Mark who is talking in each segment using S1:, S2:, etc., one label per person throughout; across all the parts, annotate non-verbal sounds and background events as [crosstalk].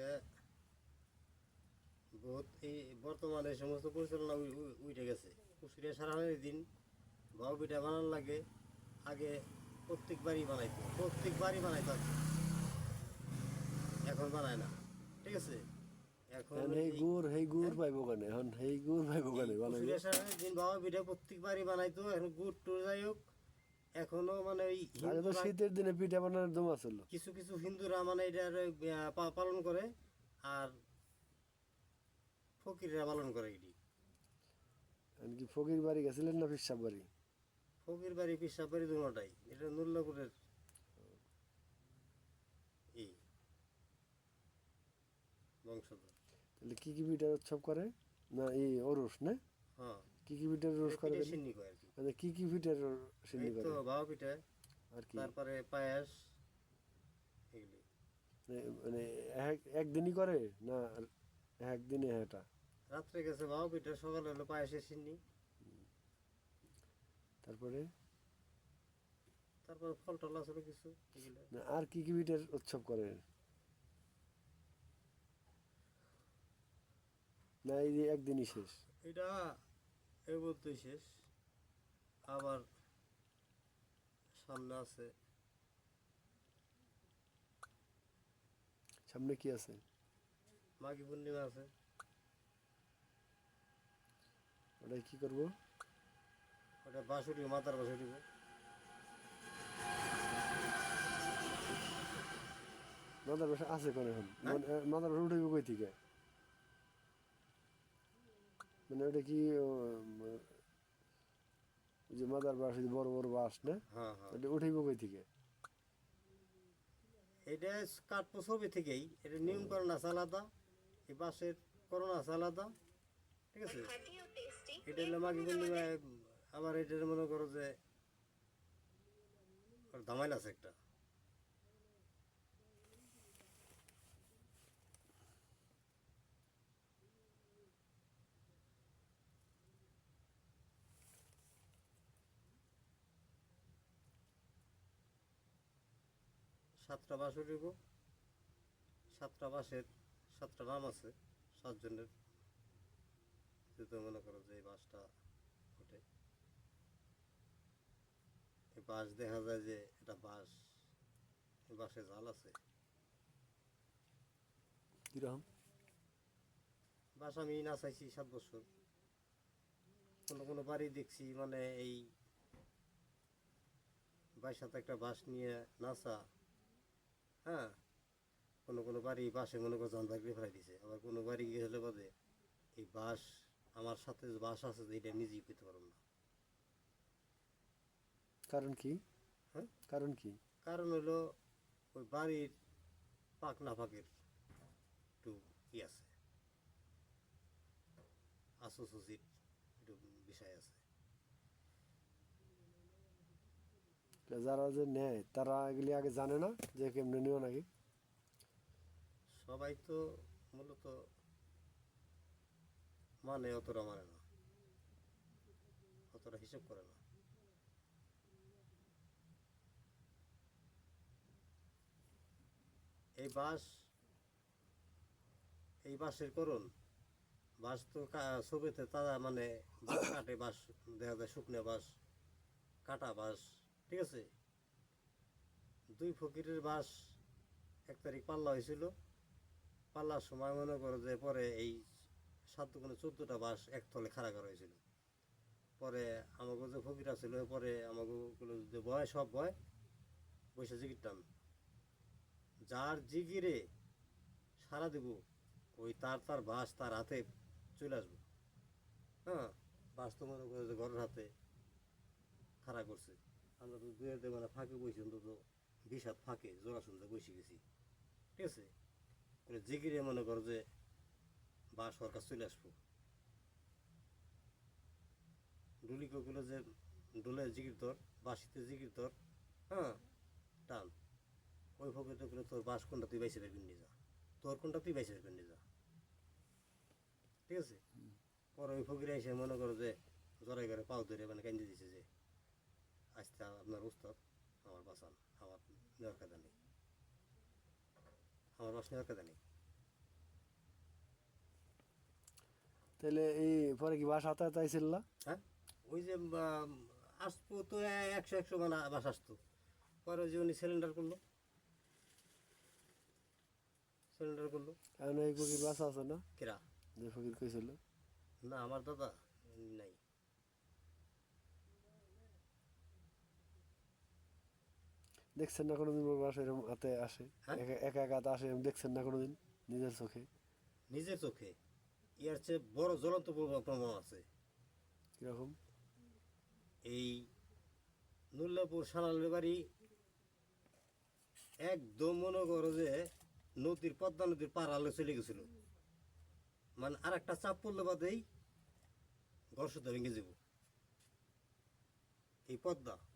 S1: এটা বহুত এই বর্তমানে এই সমস্ত পরিচালনা উইটে গেছে। কুশুরিয়া সারানোর দিন বাবু পিঠা বানানো লাগে আগে প্রত্যেকবারই বানাইতো প্রত্যেকবারই বানাইতো আগে। এখন বানায় না ঠিক আছে? এখন
S2: এই গুড় সেই গুড় পাইব কেনে? এখন সেই গুড় পাইব কেনে?
S1: দিন বাবা পিঠা প্রত্যেকবারই বানাইতো এখন গুড় টুর যাই হোক এখনও মানে ওই
S2: শীতের দিনে পিঠা বানানোর দম আছিল।
S1: কিছু কিছু হিন্দুরা মানে এটার পালন করে আর ফকিররা পালন করে এটি।
S2: কি ফকির বাড়ি গেছিলেন না পিসাব বাড়ি?
S1: ফকির বাড়ি পিসাব বাড়ি দুটাই এটা নুল্লাপুরের এই বংশধর।
S2: তাহলে কি কি পিঠার উৎসব করে? না এই অরুষ না?
S1: হ্যাঁ।
S2: কি কি পিঠার রোষ করে
S1: পিঠে সিন্নি করে আর কি?
S2: কি পিঠার সিন্নি করে
S1: তো বাবা পিঠা
S2: আর কি?
S1: তারপরে পায়াস এগুলি।
S2: মানে- একদিনই করে না একদিনে এটা?
S1: রাত্রে গেছে বাবা পিঠা সকালে হলো পায়াসের সিন্নি।
S2: তারপরে?
S1: তারপরে ফল টল আসলে কিছু
S2: না আর কি কি পিঠার উৎসব করে? না এই একদিনই শেষ।
S1: এটা এই বলতেই শেষ। আবার সামনে আছে।
S2: সামনে কি আছে?
S1: মাঘী পূর্ণিমা আছে।
S2: ওটাই কি করব?
S1: ওটা বাস উঠিব মাথার বাস উঠিব
S2: মাদার বাসা আছে কোন এখন?
S1: হ্যাঁ?
S2: মাদার বাসা উঠে কই থেকে? মানে ওটা কি যে মাদার বাস বড় বড় বাস না?
S1: হ্যাঁ হ্যাঁ।
S2: ওটা উঠেইব কই থেকে?
S1: এটা কাটবো ছবি থেকেই। এটা নিয়ম আছে আলাদা এই বাসের আছে আলাদা ঠিক আছে? এটা হলো পূর্ণিমায় আবার এটার মনে করো যে ধামাইল আছে একটা। সাতটা বাস উঠিব সাতটা বাসের সাতটা নাম আছে সাতজনের। যেহেতু মনে করো যে এই বাসটা ওঠে। এই বাস দেখা যায় যে এটা বাস এই বাসে জাল আছে।
S2: কীরকম?
S1: বাস আমি নাচাইছি সাত বছর। কোনো কোনো বাড়ি দেখছি মানে এই সাথে একটা বাস নিয়ে নাচা হ্যাঁ? কোনো কোনো বাড়ি বাসে মনে করো জান থাকলে ফেলাই দিছে। আবার কোনো বাড়ি গেলে বাদে এই বাস আমার সাথে যে বাস আছে এটা নিজেই পেতে পারব না।
S2: কারণ কি?
S1: হ্যাঁ?
S2: কারণ কি?
S1: কারণ হলো ওই বাড়ির পাক না পাকের একটু ই আছে। আসোসিট একটু বিষয় আছে।
S2: যারা যে নেয়, তারা এগুলি আগে জানে না যে কেমনে নিও নাকি?
S1: সবাই তো মূলত মানে অতটা মানে না। অতটা হিসেব করে না। এই বাস এই বাসের করুন বাস তো ছবিতে তারা মানে কাটে বাস দেখা যায় শুকনো বাস কাটা বাস ঠিক আছে? দুই ফকিরের বাস এক তারিখ পাল্লা হয়েছিল। পাল্লার সময় মনে করো যে পরে এই সাত দুগুণে চোদ্দোটা বাস একতলে খাড়া করা হয়েছিল। পরে আমাকে যে ফকিরা ছিল পরে আমাকে যে বয়, সব বয় বসে জিগির টান যার জিগিরে সারা দেব, ওই তার তার বাস তার হাতে চলে আসব। হ্যাঁ? বাস তো মনে করো যে ঘরের হাতে খাড়া করছে। আমরা তো দেবো না ফাঁকে বসে অন্তত বিশ হাত ফাঁকে জোড়া শুনতে বসে গেছি। ঠিক আছে? করে জিগিরে মনে করো যে বা সরকার চলে আসব। ডুলিকগুলো যে ডোলে জিগির তোর বাসিতে জিগির তোর হ্যাঁ টান। ওই ফকিরটা করে তোর বাস কোনটা তুই বাইসে বের করে যা। তোর কোনটা তুই বাইসে বের করে যা। ঠিক আছে? পরে ওই ফকিরে এসে মনে করো যে জরাই করে পাও ধরে মানে কেন্দ্রে দিছে যে আসতে আপনার উস্তাদ আমার বাসান আমার নেওয়ার কাজে নেই আমার বাস নেওয়ার কাজে নেই
S2: তাহলে এই পরে কি বাস হাতে চাইছিল না
S1: হ্যাঁ ওই যে আসতো তো একশো একশো মানে বাস আসতো পরে যে উনি সিলিন্ডার করল সিলিন্ডার করল
S2: কারণ এই ফকির বাস আছে না
S1: কেরা
S2: যে ফকির কইছিল
S1: না আমার দাদা নাই
S2: দেখছেন না কোনোদিন ওর বাসা এরকম হাতে আসে?
S1: হ্যাঁ?
S2: একা একা হাতে আসে এরকম দেখছেন না কোনোদিন নিজের চোখে?
S1: নিজের চোখে? ইয়ার চেয়ে বড় জ্বলন্ত প্রমা- প্রমাণ আছে।
S2: কীরকম?
S1: এই নুল্লাপুর সানালের বাড়ি একদম মনে করো যে নদীর পদ্মা নদীর পার আলো চলে গেছিল। মানে আর একটা চাপ পড়লে বাদেই ঘর সুদ্ধা ভেঙে যাব। এই পদ্মা।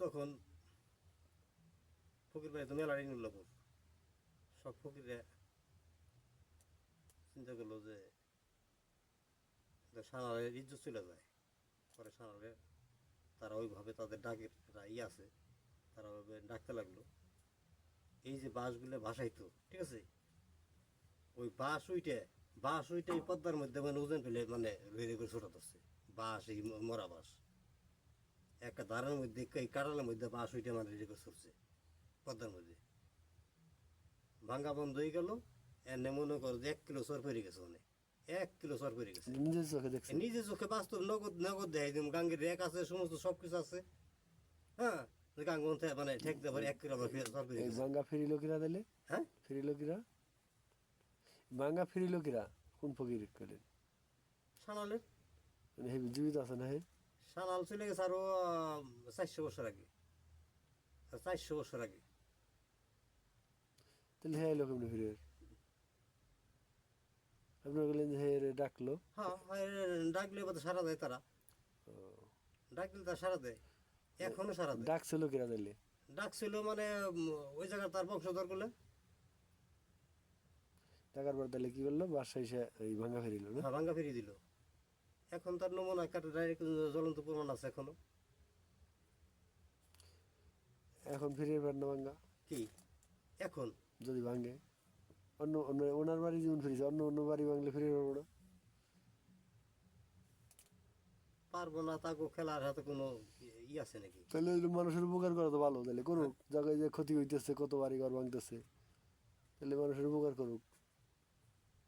S1: তখন ফকির বাড়ি তো মেলারই নুল্লাপুর সব ফকিরে চিন্তা করল যে তো সানালের ইজ্জত চলে যায়। পরে সানালে তারা ওইভাবে তাদের ডাকের ই আছে, তারা ওইভাবে ডাকতে লাগল। এই যে বাঁশগুলো ভাসাইতো, ঠিক আছে? ওই বাঁশ উইটে বাঁশ উইটে পদ্মার মধ্যে মানে ওজন ফেলে মানে রেড়ে করে ছোটা বাঁশ, এই মরা বাঁশ। একটা দাঁড়ার মধ্যে এই কাটালের মধ্যে বাঁশ উইটে মানে করে ছুটছে পদ্মার মধ্যে। ভাঙ্গা বন্ধ হয়ে গেল এনে মনে করো যে এক কিলো সর পেরে গেছে অনেক এক কিলো সর পড়ে গেছে।
S2: নিজের চোখে দেখছে
S1: নিজের চোখে বাস্তব নগদ নগদ দেয় দিম গাঙ্গের রেক আছে সমস্ত সব কিছু আছে। হ্যাঁ গাঙ্গ মানে ঠেকতে পারে এক কিলো ফের সর
S2: এই
S1: গেছে।
S2: বাঙ্গা ফিরিল কিরা দিলে
S1: হ্যাঁ?
S2: ফিরিল কিরা বাঙ্গা ফিরিল কিরা কোন ফকির কইলেন
S1: সানালের।
S2: মানে হে জীবিত আছে না হে?
S1: সানাল চলে গেছে আরও আহ, চারশো বছর আগে। চারশো বছর আগে।
S2: তাহলে হে এলো কেমনি ফিরে। আপনার বললেন যে হে ডাকলো।
S1: হ্যাঁ হ্যাঁ, ডাকলে এবার সারা দেয় তারা। ডাকলে তারা সারা দেয়। এখনও সারা দেয়।
S2: ডাকছিল কিরা দিলে
S1: ডাকছিল মানে ওই জায়গায় তার বংশধর করলে।
S2: টাকার পর তাহলে কি করল? বাসা এসে এই ভাঙ্গা ফিরিল না?
S1: হ্যাঁ ভাঙ্গা ফিরিয়ে দিল। এখন তার নমুনা কাটে ডাইরেক্ট জ্বলন্ত প্রমাণ আছে এখনও।
S2: এখন ফিরে পার না ভাঙ্গা?
S1: কি? এখন?
S2: যদি ভাঙে অন্য অন্য ওনার বাড়ি যেমন ফিরেছে অন্য অন্য বাড়ি ভাঙলে ফিরে পারব না।
S1: পারব না তাকে খেলার হাতে কোনো ই আছে নাকি?
S2: তাহলে মানুষের উপকার করা তো ভালো তাহলে করুক। জায়গায় যে ক্ষতি হইতেছে কত বাড়ি ঘর ভাঙতেছে তাহলে মানুষের উপকার করুক।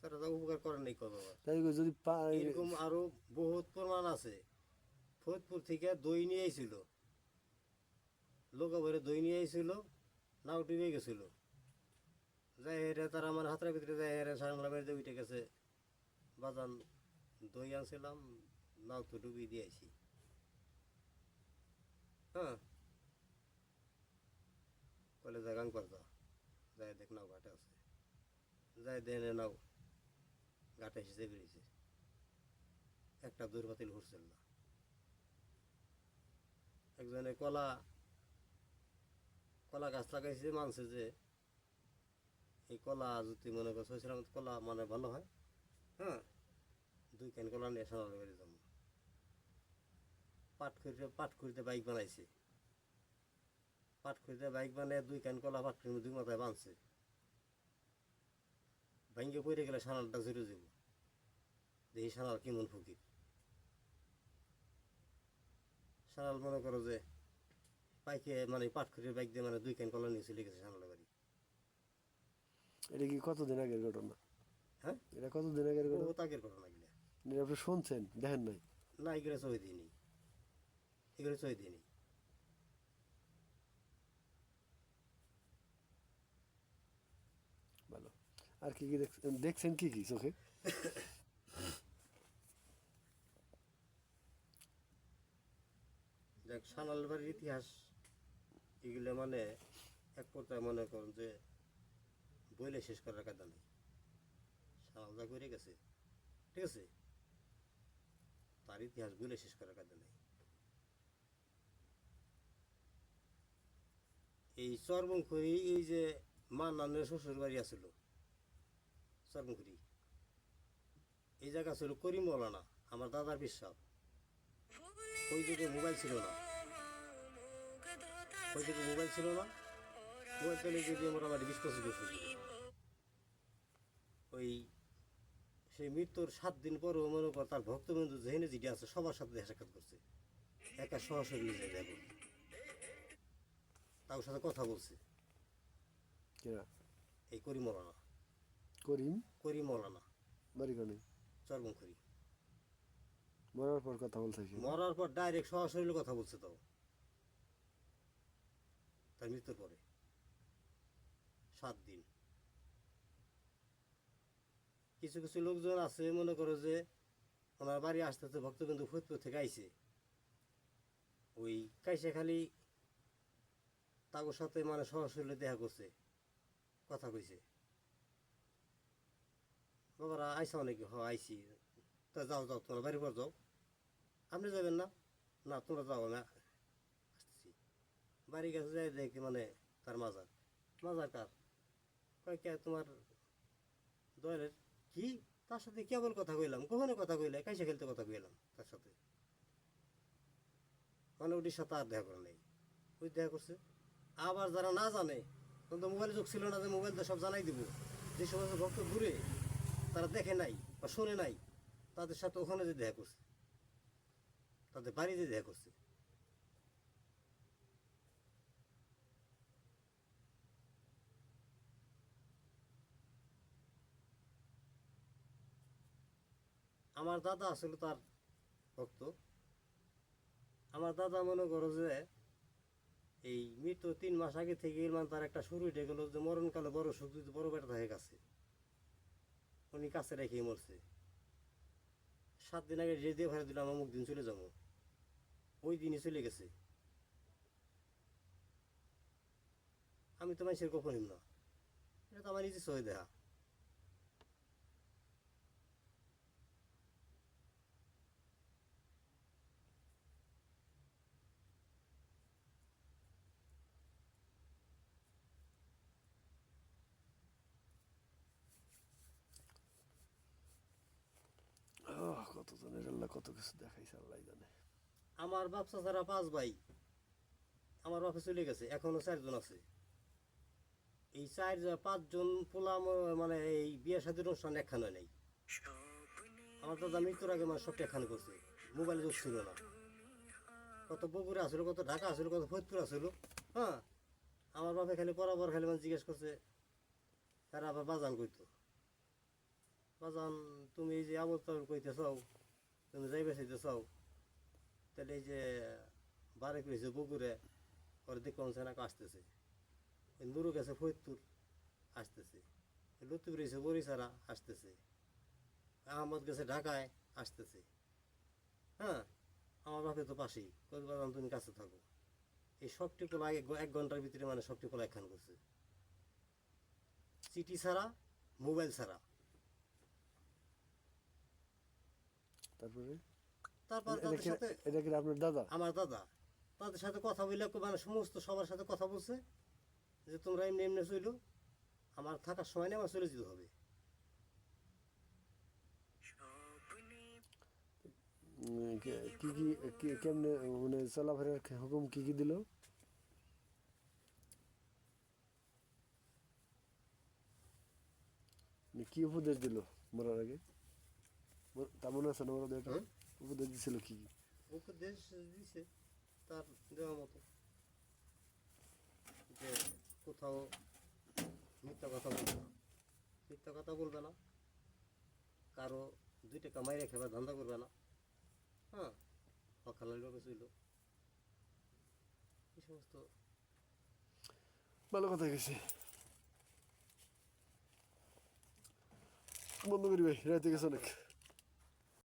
S1: তারা তো উপকার করে নাই কবে আবার।
S2: তাই যদি
S1: এরকম আরও বহুত প্রমাণ আছে। ফরিদপুর থেকে দই নিয়ে আইছিল। লোক ভরে দই নিয়ে আইছিল নাও ডুবে গেছিল। যাই হেরে তারা আমার হাতের ভিতরে যাই হেরে সারাংলা বাড়িতে উঠে গেছে। বাজান দই আনছিলাম নাও তো ডুবিয়ে দিয়ে আইছি। হ্যাঁ। কলে যা গাং করতা যাই দেখ নাও ঘাটে আছে। যাই দেনে নাও। ঘাটে এসে বেরিয়েছে একটা দুর্বাতিল ঘুরছিল না। একজনে কলা কলা গাছ লাগাইছে, মানছে যে এই কলা যদি মনে করছে সময় কলা মানে ভালো হয় হ্যাঁ দুই ক্যান কলা নিয়ে সামনে বেরিয়ে যাব পাট খুঁড়তে পাট খুঁড়তে বাইক বানাইছে। পাট খুঁড়তে বাইক বানিয়ে দুই ক্যান কলা পাট খুঁড়ে দুই মাথায় বাঁধছে। ভাঙ্গে পড়ে গেলে সানালটা জুড়ে যাব। দেখি সানাল কেমন ফকির? সানাল মনে করো যে পাইকে মানে পাট খুঁড়ে বাইক দিয়ে মানে দুই ক্যান কলা নিয়ে চলে গেছে সানালের বাড়ি।
S2: এটা কি কতদিন আগের ঘটনা?
S1: হ্যাঁ?
S2: এটা কতদিন আগের ঘটনা?
S1: আগের ঘটনা গিলা
S2: আপনি শুনছেন? দেখেন নাই?
S1: না এগুলো চই দিইনি। এগুলো চই দিইনি।
S2: ভালো। আর কি কি দেখছেন? দেখছেন কি কি চোখে? [laughs]
S1: দেখ, সানাল বাড়ির ইতিহাস, এগুলো মানে এক পর্যায়ে মনে করুন যে বইলে শেষ করার কাদা নেই। সানাল যা করে গেছে, ঠিক আছে? তার ইতিহাস বইলে শেষ করার কাদা নেই। এই চরবংখুরি এই যে মা শ্বশুর বাড়ি আছিল চরবংখুরি এই জায়গা ছিল করিম মৌলানা আমার দাদার বিশ্বাস ওই যুগে মোবাইল ছিল না? ওই যুগে মোবাইল ছিল না? মোবাইল পেলে যদি আমরা বিশ পঁচিশ বছর ওই সেই মৃত্যুর সাত দিন পরেও মনে কর তার ভক্তবন্ধু যেখানে যেটি আছে সবার সাথে দেখা সাক্ষাৎ করছে। একা সরাসরি নিজে দেখো তার সাথে কথা বলছে। এই করি মৌলানা
S2: করিম?
S1: করি মৌলানা
S2: বাড়ি
S1: চরমখড়ি
S2: মরার পর কথা বলছে কি
S1: মরার পর ডাইরেক্ট সরাসরি কথা বলছে তো। তার মৃত্যুর পরে। সাত দিন। কিছু কিছু লোকজন আছে, মনে করো যে ওনার বাড়ি আসতে আসতে ভক্তবিন্দু ফরিদপুর থেকে আইছে। ওই কাইসে খালি তাগোর সাথে মানে সরাসরি দেখা করছে, কথা কইছে। বাবারা আইসা নাকি হ, আইসি। তা যাও যাও তোমার বাড়ির পর যাও। আপনি যাবেন না? না তোমরা যাও না আসতেছি। বাড়ি কাছে যাই দেখি মানে তার মাজার। মাজার কার? কয় কে তোমার দয়ের কি? তার সাথে কেবল কথা কইলাম, কখনো কথা কইলে, কাইসে খেলতে কথা কইলাম তার সাথে? মানে ওটির সাথে আর দেখা করে নেই। ওই দেখা করছে। আবার যারা না জানে, তখন তো মোবাইল যুগ ছিল না যে মোবাইল তো সব জানাই দিব। যে সমস্ত ভক্ত ঘুরে, তারা দেখে নাই বা শোনে নাই। তাদের সাথে ওখানে যে দেখা করছে, তাদের বাড়িতে দেখা করছে। আমার দাদা আসলে তার ভক্ত। আমার দাদা মনে করো যে, এই মৃত্যু তিন মাস আগে থেকে মানে তার একটা শুরু উঠে গেল যে মরণকালে বড় সুখ, বড় বেটা হয়ে গেছে। উনি কাছে রেখেই মরছে। সাত দিন আগে যে দিয়ে ভাড়া দিলাম অমুক দিন চলে যাব। ওই দিনই চলে গেছে। আমি তো মানুষের কখন না। এটা তো আমার নিজে সহে দেখা
S2: আহ, কত জনের আল্লাহ কত কিছু দেখাইছে আল্লাহ জানে।
S1: আমার বাপসা ছাড়া পাঁচ ভাই, আমার বাপে চলে গেছে, এখনও চারজন আছে। এই চার পাঁচজন পোলা ম- মানে এই বিয়ে সাথে অনুষ্ঠান একখানে নেই। আমার দাদা মৃত্যুর আগে মানে সবটা একখানে করছে, মোবাইল যুগ ছিল না। কত বগুড়া আসলো কত ঢাকা আসলো কত ফরিদপুর আসলো হ্যাঁ? আমার বাপে খালি বরাবর খালি মানে জিজ্ঞেস করছে, তারা আবার বাজান কইতো? বাজান, তুমি এই যে আবল কইতে চাও তুমি যাইবে চাইতে চাও, তাহলে এই যে বারে করেছে বগুড়ে ওরা দেখলাম সেনাকে আসতেছে। নুরু গেছে ফরিদপুর আসতেছে। লুতুব রয়েছে বরিশারা আসতেছে। আহমদ গেছে ঢাকায়, আসতেছে। হ্যাঁ আমার বাপে তো পাশেই। কত বাদাম তুমি কাছে থাকো। এই সবটি পোলা এক এক ঘণ্টার ভিতরে মানে সবটি পোলা একখান করছে। চিঠি ছাড়া, মোবাইল ছাড়া।
S2: তারপরে?
S1: তারপর তাদের
S2: কি-
S1: সাথে
S2: এটা কি আপনার দাদা?
S1: আমার দাদা। তাদের সাথে কথা বললে মানে সমস্ত সবার সাথে কথা বলছে যে তোমরা এমনি এমনি চইলো আমার থাকার সময় নেই আমার চলে যেতে হবে।
S2: কি কি কি- কেমনে মানে চলাফেরার হুকুম কি কি দিল? মানে কি উপদেশ দিল মরার আগে? মর- তা মনে আছে না উপদেশ দিছিল কি কি
S1: উপদেশ দিছে তার দেওয়া মতো যে কোথাও মিথ্যা কথা বলবে না। মিথ্যা কথা বলবে না। কারও দুই টাকা মাইরে খেবার ধান্দা করবে না। হ্যাঁ অখালালিভাবে চইল এই সমস্ত।
S2: ভালো কথা গেছে বন্ধ করি ভাই রাতে গেছে অনেক।